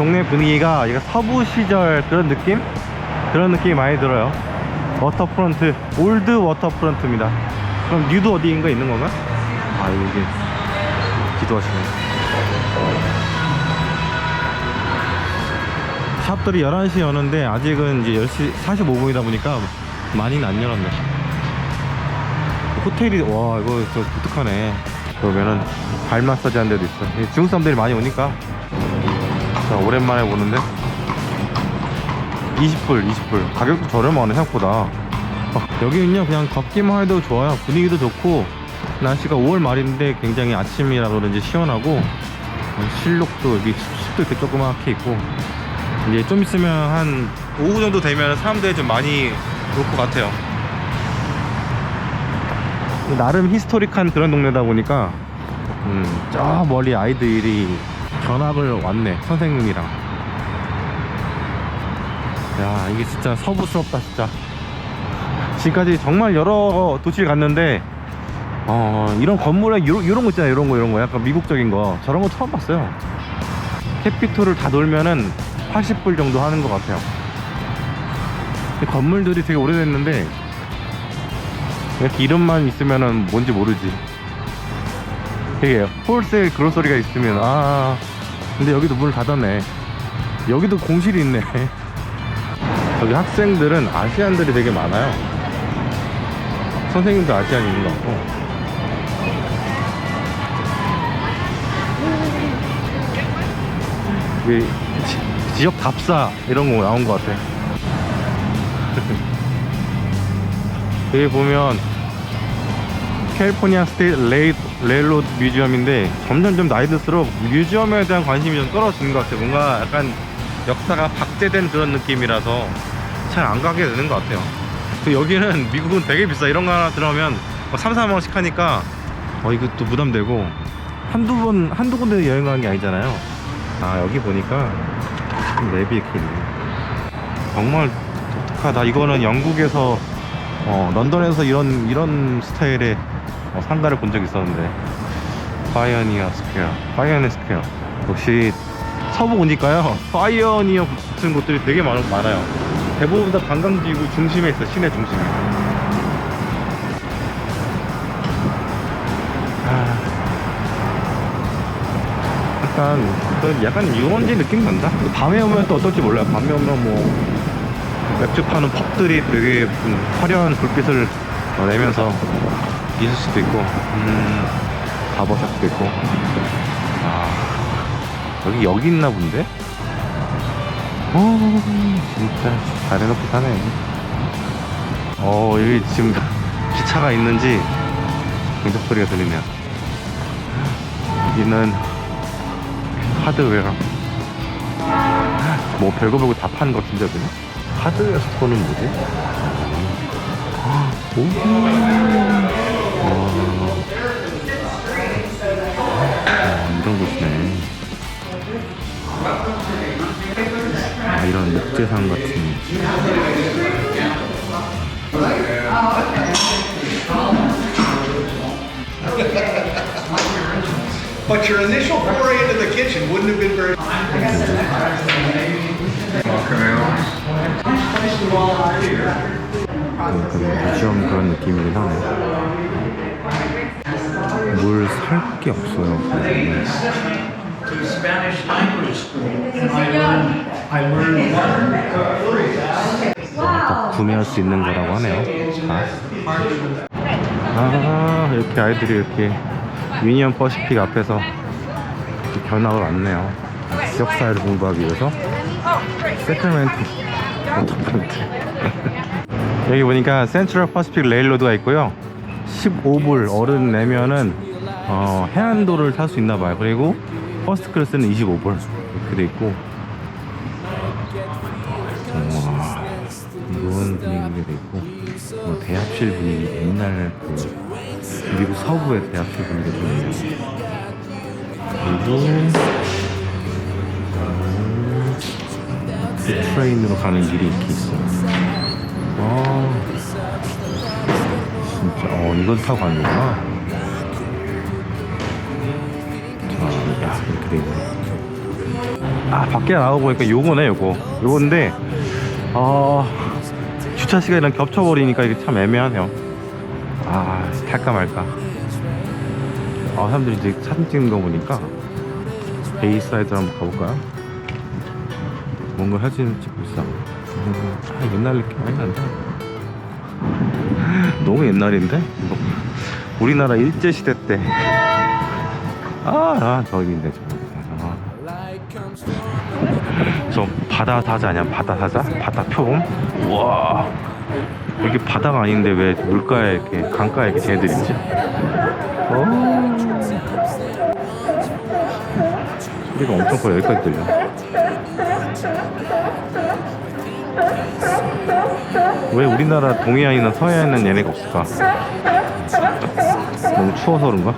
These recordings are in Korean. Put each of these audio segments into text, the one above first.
동네 분위기가 이거 서부 시절 그런 느낌? 그런 느낌이 많이 들어요. 워터프런트, 올드 워터프런트입니다. 그럼 뉴도 어디인가 있는 건가? 아, 여기 기도하시네. 샵들이 11시에 여는데 아직은 이제 10시 45분이다 보니까 많이는 안 열었네. 호텔이, 와, 이거 좀 독특하네. 그러면은 발 마사지 하는 데도 있어. 이 중국 사람들이 많이 오니까. 자, 오랜만에 보는데. 20불, 20불. 가격도 저렴하네, 생각보다. 어, 여기는요, 그냥 걷기만 해도 좋아요. 분위기도 좋고, 날씨가 5월 말인데 굉장히 아침이라 그런지 시원하고, 어, 실록도 여기 숲도 이렇게 조그맣게 있고, 이제 좀 있으면 한 오후 정도 되면 사람들이 좀 많이 올 것 같아요. 나름 히스토릭한 그런 동네다 보니까, 음, 저 멀리 아이들이 견학을 왔네, 선생님이랑. 야, 이게 진짜 서부스럽다, 진짜. 지금까지 정말 여러 도시를 갔는데, 어, 이런 건물에 이런, 이런 거 있잖아요, 이런 거, 이런 거. 약간 미국적인 거. 저런 거 처음 봤어요. 캐피톨을 다 돌면은 80불 정도 하는 것 같아요. 이 건물들이 되게 오래됐는데, 이렇게 이름만 있으면은 뭔지 모르지. 되게 홀세일 그로서리가 있으면, 아, 근데 여기도 문을 닫았네. 여기도 공실이 있네. 여기 학생들은 아시안들이 되게 많아요. 선생님도 아시안인 것 같고. 이 지- 지역 답사 이런 거 나온 것 같아. 여기 보면 캘리포니아 스테이트 레이, 레일로드 뮤지엄인데 점점점 나이 들수록 뮤지엄에 대한 관심이 좀 떨어지는 것 같아요. 뭔가 약간 역사가 박제된 그런 느낌이라서 잘 안 가게 되는 것 같아요. 그 여기는 미국은 되게 비싸. 이런 거 하나 들어가면 3, 4만 원씩 하니까 어 이것도 부담되고 한두 번 한두 군데 여행 가는 게 아니잖아요. 아 여기 보니까 랩이 이렇게 있네. 정말 독특하다. 이거는 영국에서 어, 런던에서 이런 이런 스타일의 어, 상가를 본적 있었는데 파이어니어 스퀘어, 파이어니어 스퀘어. 역시 서부 오니까요. 파이어니어 붙은 곳들이 되게 많, 많아요. 대부분 다 관광지구 중심에 있어, 시내 중심에. 아, 약간 그 약간 유원지 느낌 난다. 밤에 오면 또 어떨지 몰라요. 밤에 오면 뭐 맥주 파는 펍들이 되게 음, 화려한 불빛을 어, 내면서 수도 있고, 음, 바버샵도 있고. 아, 여기 여기 있나 본데? 어, 진짜 잘 해놓고 사네. 어, 여기 지금 기차가 있는지 경적 소리가 들리네요. 여기는 하드웨어. 뭐 별거 별거 다 파는 것 같은데 여기는? 하드웨어 스토어는 뭐지? 오. 이런 곳이네. 아, 이런 목재상 같은. But your initial foray into the kitchen wouldn't have been very. 뮤지엄 그런 느낌이긴 하네. 뭘 살 게 없어요. 다 구매할 수 있는 거라고 하네요. 다. 아, 이렇게 아이들이 이렇게 유니언 퍼시픽 앞에서 이렇게 견학을 왔네요. 지역사회를 공부하기 위해서. 세틀멘트 워터프런트. 여기 보니까 센트럴 퍼시픽 레일로드가 있고요. 15불 어른 내면은 어, 해안도를 탈 수 있나 봐요. 그리고 퍼스트 클래스는 25불 이렇게 돼 있고. 와, 이런 분위기가 돼 있고, 뭐 대합실 분위기, 옛날 그 미국 서부의 대합실 분위기가 좀 있네요. 그리고 음, 그 트레인으로 가는 길이 이렇게 있어. 와, 진짜, 어, 이걸 타고 가는 거구나. 자, 야, 이렇게 돼 있네. 아 밖에 나오고 보니까 요거네 요거 요건데 어 주차 시간이랑 겹쳐버리니까 이게 참 애매하네요 아 탈까 말까 아 사람들이 이제 사진 찍는 거 보니까 베이사이드 한번 가볼까요? 뭔가 사진 찍고 있어 음, 아 옛날 느낌 많이 난다 너무 옛날인데? 이거 우리나라 일제시대 때 아, 아 저기 있네 저기 아. 저 바다 사자 아니야 바다 사자? 바다 표범? 우와 이게 바다가 아닌데 왜 물가에 이렇게 강가에 이렇게 쟤네들 있지? 어. 소리가 엄청 커요 여기까지 들려 왜 우리나라 동해안이나 서해안에는 얘네가 없을까? 너무 추워서 그런가?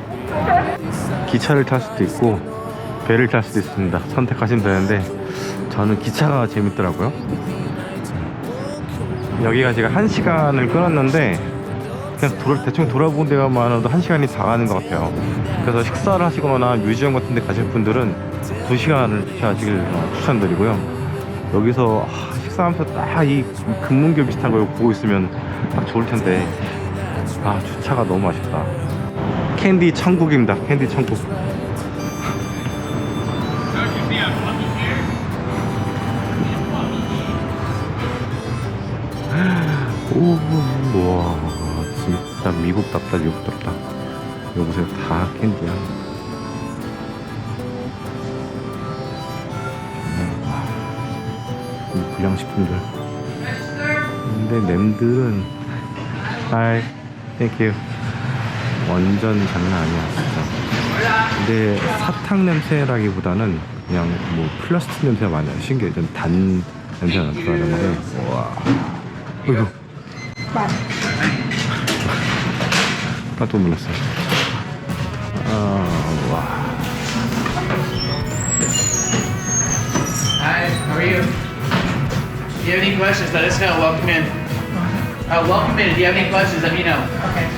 기차를 탈 수도 있고 배를 탈 수도 있습니다. 선택하시면 되는데 저는 기차가 재밌더라고요. 여기가 제가 한 시간을 끊었는데 그냥 돌아, 대충 돌아본 데만 해도 한 시간이 다 가는 것 같아요. 그래서 식사를 하시거나 뮤지엄 같은 데 가실 분들은 두 시간을 주차하시길 추천드리고요. 여기서 아, 식사하면서 딱 이 금문교 비슷한 걸 보고 있으면 딱 좋을 텐데 아 주차가 너무 아쉽다. 캔디 천국입니다. 캔디 천국. 오, 와, 진짜 미국답다, 미국답다. 이거 보세요, 다 캔디야. 불량식품들. 근데 냄들은, 하이, 땡큐. 완전 장난 아니야, 진짜. 근데 사탕 냄새라기보다는 그냥 뭐 플라스틱 냄새가 많아요. 신기해. 좀단 냄새가 나더라는데, 와. 어이구. 깜짝 놀랐어요. 아, 와. Hi, how are you? If you have any questions, let us know. Welcome in. Uh, welcome in. If you have any questions, let me know. Okay.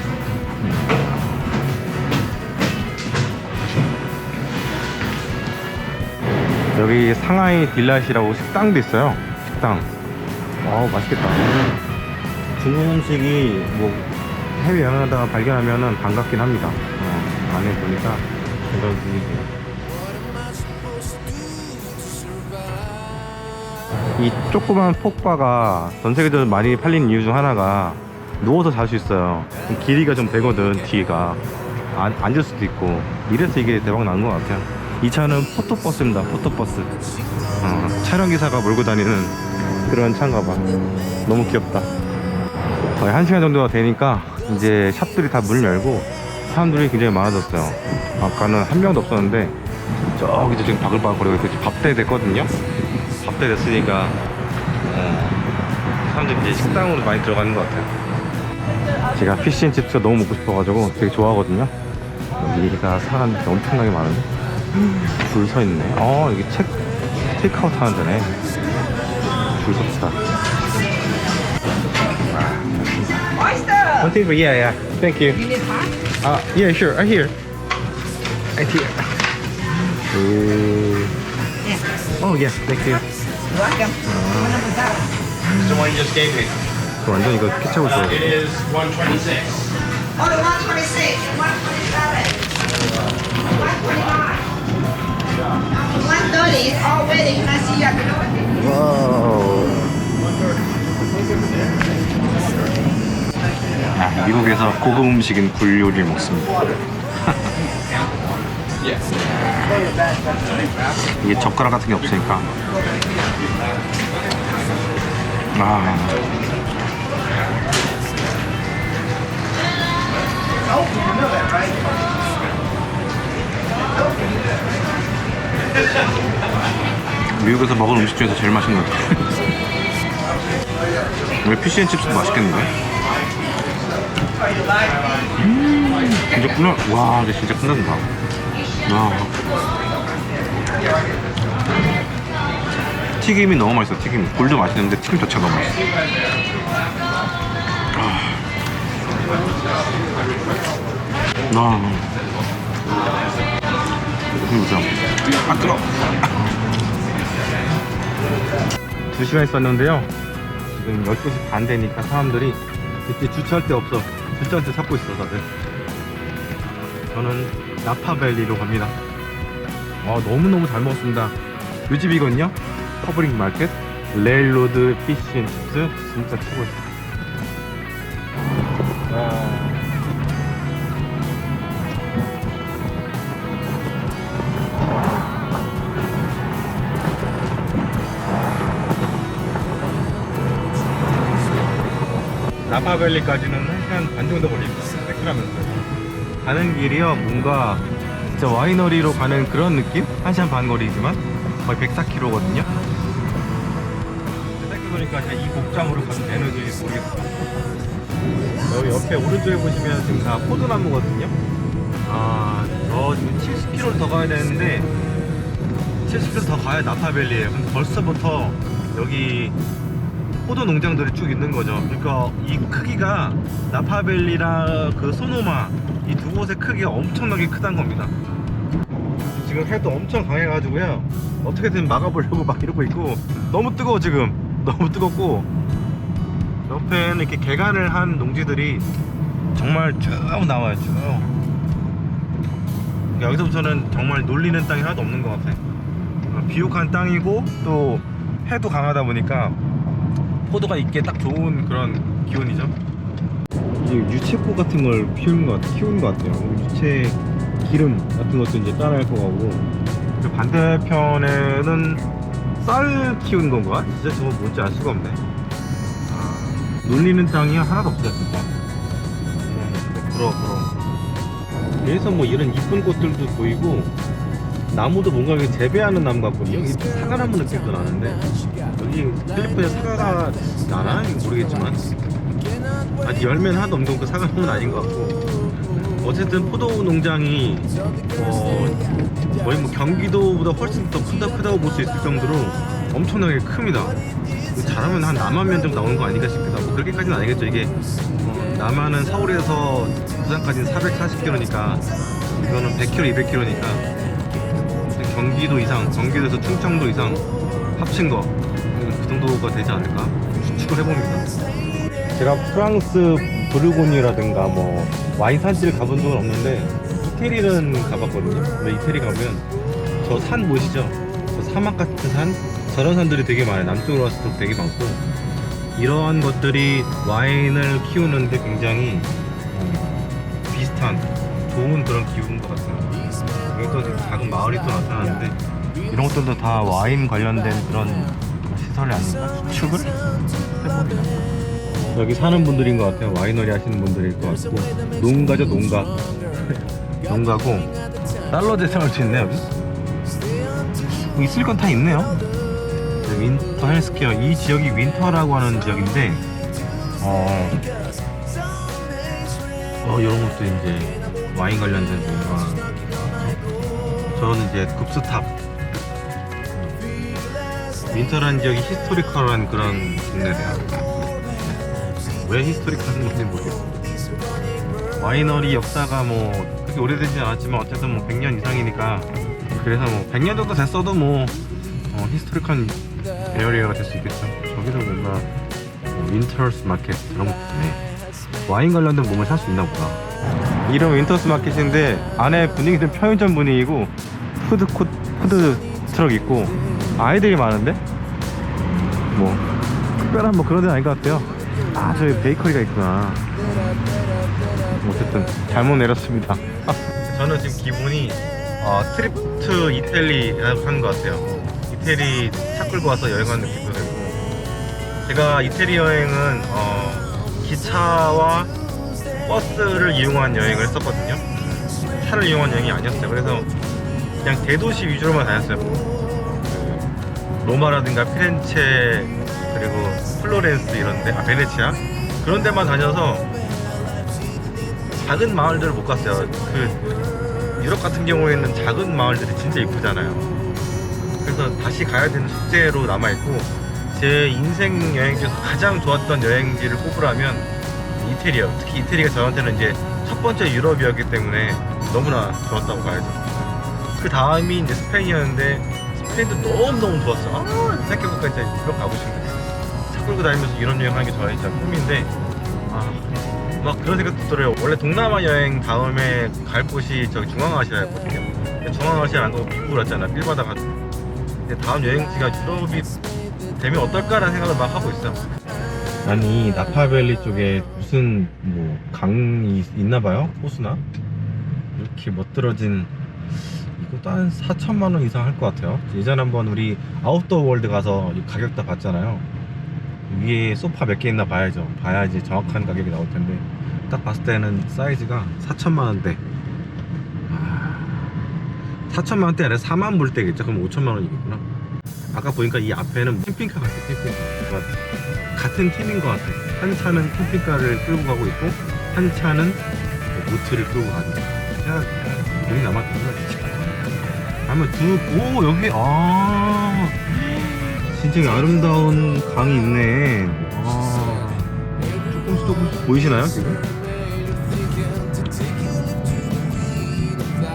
여기 상하이 딜라이시라고 식당도 있어요. 식당. 아 맛있겠다. 중국 음식이 뭐 해외 여행하다가 발견하면은 반갑긴 합니다. 어, 안에 보니까 이런 분위기예요. 이 조그만 폭바가 전 세계적으로 많이 팔리는 이유 중 하나가 누워서 잘 수 있어요. 길이가 좀 되거든, 뒤가. 안, 앉을 수도 있고. 이래서 이게 대박 난 것 같아요. 이 차는 포토버스입니다, 포토버스. 어, 촬영기사가 몰고 다니는 그런 차인가 봐. 너무 귀엽다. 거의 한 시간 정도가 되니까 이제 샵들이 다 문을 열고 사람들이 굉장히 많아졌어요. 아까는 한 명도 없었는데 저기도 지금 바글바글 거리고 있고 지금 밥때 됐거든요. 밥때 됐으니까 어, 사람들이 이제 식당으로 많이 들어가는 것 같아요. 제가 피쉬앤칩스가 너무 먹고 싶어가지고 되게 좋아하거든요. 여기가 사람이 엄청나게 많은데 줄 서 있네. 어 여기 책 테이크아웃 하는 데네. 줄 섰다. One table, yeah, yeah. Thank you. You need hot? Uh, yeah, sure. Right here. Right here. Ooh. Oh, yeah. Thank you. Welcome. That? The one you just gave me. 저 완전 이거 케찹을 좋아해. It is 126. Oh, the 126, 127, 129. 130 is all ready. Can I see your 와우. 아, 미국에서 고급 음식인 굴 요리를 먹습니다. 이게 젓가락 같은 게 없으니까. 아. 미국에서 먹은 음식 중에서 제일 맛있는 것 같아요. 왜 피쉬앤칩스도 맛있겠는데? 음, 진짜구나. 와, 이제 진짜 끝난다. 와. 튀김이 너무 맛있어, 튀김. 굴도 맛있는데 튀김 자체가 너무 맛있어. 아. 보세요. 아, 뜨거 2시간 있었는데요. 지금 12시 반 되니까 사람들이 이제 주차할 데 없어. 주차할 데 찾고 있어, 다들. 저는 나파밸리로 갑니다. 와, 너무너무 잘 먹었습니다. 이 집이거든요. 퍼블릭 마켓. 레일로드 피쉬 앤 칩스. 진짜 최고였어요. 와. 나파밸리까지는 1시간 반 정도 걸립니다. 세크라면서. 가는 길이요, 뭔가 진짜 와이너리로 가는 그런 느낌? 1시간 반 거리지만 거의 104km거든요. 생각해 보니까 제가 이 복장으로 가도 되는지 모르겠어요. 여기 옆에 오른쪽에 보시면 지금 다 포도나무거든요. 아, 저 지금 70km를 더 가야 되는데 70km 더 가야 나파밸리에요. 근데 벌써부터 여기 포도 농장들이 쭉 있는 거죠. 그러니까 이 크기가 나파밸리랑 그 소노마 이 두 곳의 크기가 엄청나게 크다는 겁니다. 지금 해도 엄청 강해가지고요. 어떻게든 막아보려고 막 이러고 있고 너무 뜨거워 지금. 너무 뜨겁고 옆에는 이렇게 개간을 한 농지들이 정말 쭉 나와요 쭉. 그러니까 여기서부터는 정말 놀리는 땅이 하나도 없는 것 같아요. 어, 비옥한 땅이고 또 해도 강하다 보니까 포도가 있기에 딱 좋은 그런 기온이죠. 이제 유채꽃 같은 걸 키우는 것, 같- 키우는 것 같아요. 유채 기름 같은 것도 이제 따라할 거고. 그 반대편에는 쌀 키우는 건가? 진짜 저거 뭔지 알 수가 없네. 아, 놀리는 땅이 하나도 없어요, 진짜. 음, 부러워, 부러워. 그래서 뭐 이런 이쁜 꽃들도 보이고, 나무도 뭔가 이렇게 재배하는 나무 같거든요. 이 사과나무 느낌도 나는데 여기 필리핀에 사과가 나나? 모르겠지만 아직 열매는 하나도 없는 그 사과나무는 아닌 것 같고 어쨌든 포도 농장이 어, 거의 뭐 경기도보다 훨씬 더 크다 크다고 볼 수 있을 정도로 엄청나게 큽니다. 이거 잘하면 한 남한 면 정도 나오는 거 아닌가 싶기도 하고 그렇게까지는 아니겠죠. 이게 어, 남한은 서울에서 부산까지는 440km니까 이거는 100km, 200km니까 경기도 이상, 경기도에서 충청도 이상 합친 거, 그 정도가 되지 않을까 추측을 해봅니다. 제가 프랑스 부르고니라든가 뭐 와인 산지를 가본 적은 없는데 이태리는 가봤거든요. 근데 이태리 가면 저 산 보시죠? 저 사막 같은 산? 저런 산들이 되게 많아요. 남쪽으로 갈수록 되게 많고 이러한 것들이 와인을 키우는데 굉장히 어, 비슷한 좋은 그런 기운인 것 같아요. 여기 또 작은 마을이 또 나타나는데 이런 것들도 다 와인 관련된 그런 시설이 아닌가 추측을 해봅니다. 여기 사는 분들인 것 같아요. 와이너리 하시는 분들일 것 같고 농가죠 농가 농가고 달러 재생할 수 있네 여기. 뭐 있을 건 다 있네요. 네, 윈터 헬스케어 이 지역이 윈터라고 하는 지역인데 어, 어 이런 것도 이제 와인 관련된 뭔가 저는 이제 급스탑 윈터라는 지역이 히스토리컬한 그런 동네래요 왜 히스토리컬한 건지 모르겠어요 와이너리 역사가 뭐 그렇게 오래되지 않았지만 어쨌든 뭐 100년 이상이니까 그래서 뭐 100년 정도 됐어도 뭐 어, 히스토리컬 에어리어가 될 수 있겠죠. 저기도 뭔가 뭐 윈터스 마켓 그런 것도 있네. 와인 관련된 몸을 살 수 있나 보다. 이름 윈터스 마켓인데 안에 분위기는 편의점 분위기고 푸드 코 푸드 트럭 있고 아이들이 많은데? 뭐 특별한 뭐 그런 데는 아닌 것 같아요 아 저기 베이커리가 있구나 어쨌든 잘못 내렸습니다 저는 지금 기분이 어, 트립 투 이태리 하는 것 같아요 이태리 차 끌고 와서 여행하는 느낌도 들고 제가 이태리 여행은 어, 기차와 버스를 이용한 여행을 했었거든요. 차를 이용한 여행이 아니었어요. 그래서 그냥 대도시 위주로만 다녔어요. 그 로마라든가 피렌체 그리고 플로렌스 이런데, 아 베네치아 그런 데만 다녀서 작은 마을들을 못 갔어요. 그 유럽 같은 경우에는 작은 마을들이 진짜 이쁘잖아요. 그래서 다시 가야 되는 숙제로 남아 있고 제 인생 여행 중에서 가장 좋았던 여행지를 꼽으라면 이태리요. 특히 이태리가 저한테는 이제 첫 번째 유럽이었기 때문에 너무나 좋았다고 봐야죠. 그 다음이 이제 스페인이었는데 스페인도 너무너무 좋았어. 아, 생각해보니까 진짜 유럽 가고 싶네. 차 끌고 다니면서 유럽 여행하는 게 저의 진짜 꿈인데, 아, 막 그런 생각도 들어요. 원래 동남아 여행 다음에 갈 곳이 저기 중앙아시아였거든요. 중앙아시아 안 가고 미국을 왔잖아. 빌 받아가지고. 근데 다음 여행지가 유럽이 되면 어떨까라는 생각을 막 하고 있어요. 아니 나파밸리 쪽에 무슨 뭐 강이 있나 봐요 호수나 이렇게 멋들어진 이것도 한 4천만 원 이상 할 것 같아요 예전에 한번 우리 아웃도어 월드 가서 이 가격 다 봤잖아요 위에 소파 몇 개 있나 봐야죠. 봐야지 정확한 가격이 나올 텐데. 딱 봤을 때는 사이즈가 4천만 원대. 4천만 원대 아니라 4만 불대겠죠? 그럼 5천만 원이겠구나. 아까 보니까 이 앞에는 캠핑카 같아 캠핑카. 뭔가 같은 팀인 것 같아. 한 차는 캠핑카를 끌고 가고 있고 한 차는 보트를 끌고 가는 야. 여기 남았구나 진짜 아마 두오 여기 아 진짜 아름다운 강이 있네. 와 조금씩 조금씩 보이시나요 지금?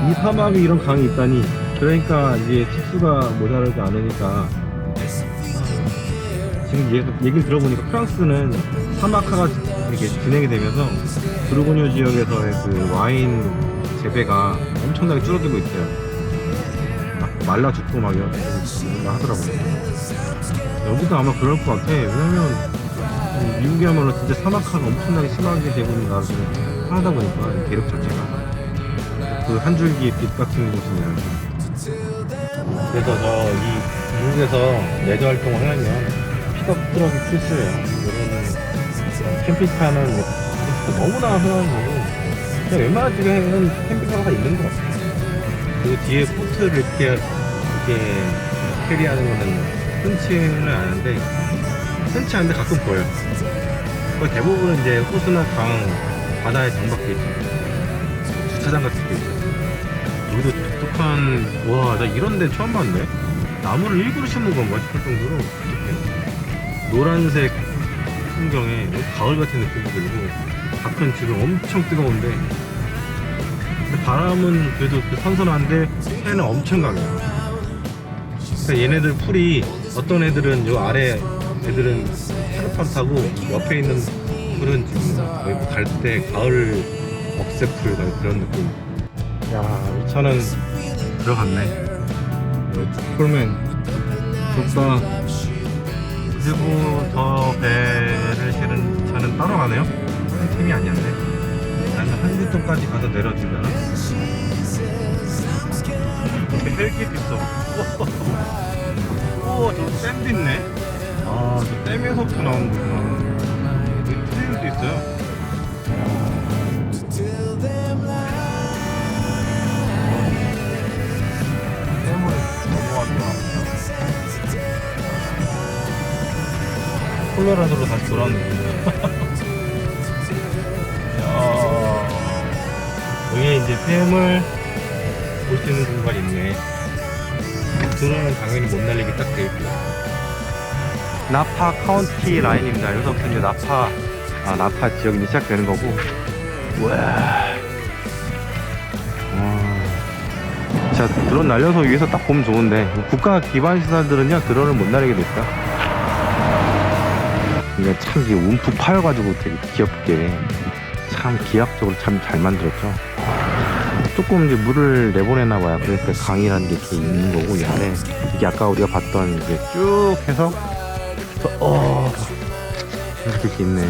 이 사막에 이런 강이 있다니. 그러니까 이제 특수가 모자라지 않으니까. 지금 얘, 얘기를 들어보니까 프랑스는 사막화가 이렇게 진행이 되면서 부르고뉴 지역에서의 그 와인 재배가 엄청나게 줄어들고 있어요. 막 말라 죽고 막 이런 거 하더라고요 여기도 아마 그럴 것 같아 왜냐면 미국이야말로 진짜 사막화가 엄청나게 심하게 되고 있는 나라들 하다 보니까 이 대륙 자체가 그 한 줄기의 빛 같은 곳이냐. 그래서 저 이 미국에서 레저 활동을 하려면 픽업 트럭이 필수예요. 이거는 캠핑카는 뭐 너무나 흔한 거고 그냥 웬만한 집에는 캠핑카가 있는 것 같아요. 그리고 뒤에 포트를 이렇게 이렇게 캐리하는 거는 흔치는 않은데 흔치 않은데 가끔 보여요. 거의 대부분 이제 호수나 강 바다에 정박돼 있죠. 주차장 같은 데 있죠. 여기도 독특한 와 나 이런 데 처음 봤네 나무를 일부러 심은 건가 싶을 정도로 독특해 노란색 풍경에 가을 같은 느낌도 들고 밖은 지금 엄청 뜨거운데 바람은 그래도 그 선선한데 해는 엄청 강해요 그러니까 얘네들 풀이 어떤 애들은 요 아래 애들은 타르판 타고 옆에 있는 풀은 지금 갈 때 가을 억새풀 그런 느낌 야, 이 차는 들어갔네. 풀맨 좋다. 그리고 저 배를 실은 차는 따로 가네요. 한 팀이 아니었네. 나는 한길동까지 가서 내려주려나? 헬기도 있어. 오, 저 댐도 있네. 아, 저 댐에서부터 나오는 거구나. 여기 트레일도 있어요. 콜로라도로 다시 돌아왔네. 야, 여기에 이제 수 있는 공간이 있네. 드론은 당연히 못 날리게 딱 되어 있고. 나파 카운티 라인입니다. 여기서부터 이제 나파, 아, 나파 지역이 시작되는 거고. 와. 와. 자, 드론 날려서 위에서 딱 보면 좋은데, 국가 기반 시설들은요, 드론을 못 날리게 돼 있다. 이게 참 이게 움푹 파여가지고 되게 귀엽게 참 기하학적으로 참 잘 만들었죠. 조금 이제 물을 내보내나 봐요. 그러니까 강이라는 게 이렇게 있는 거고 이 안에 이게 아까 우리가 봤던 이게 쭉 해서 저- 어 이렇게 있네.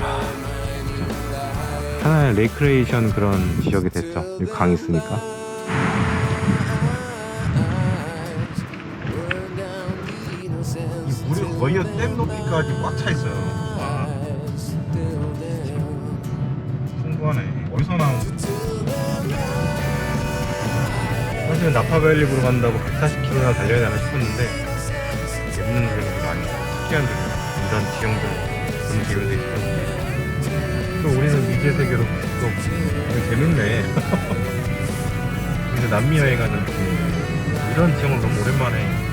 하. 하나의 레이크레이션 그런 지역이 됐죠. 여기 강 있으니까. 이 물이 거의 댐 높이까지 꽉 차 있어요. 와. 풍부하네. 어디서 나온 사실은 나파밸리브로 간다고 140km나 달려야 되나 싶었는데 없는 데가 많이 특이한 데요. 이런 지형들 그런 지형도 있고 또 우리는 미제 세계로 또 재밌네 근데 남미 여행하는 이런 지형을 너무 오랜만에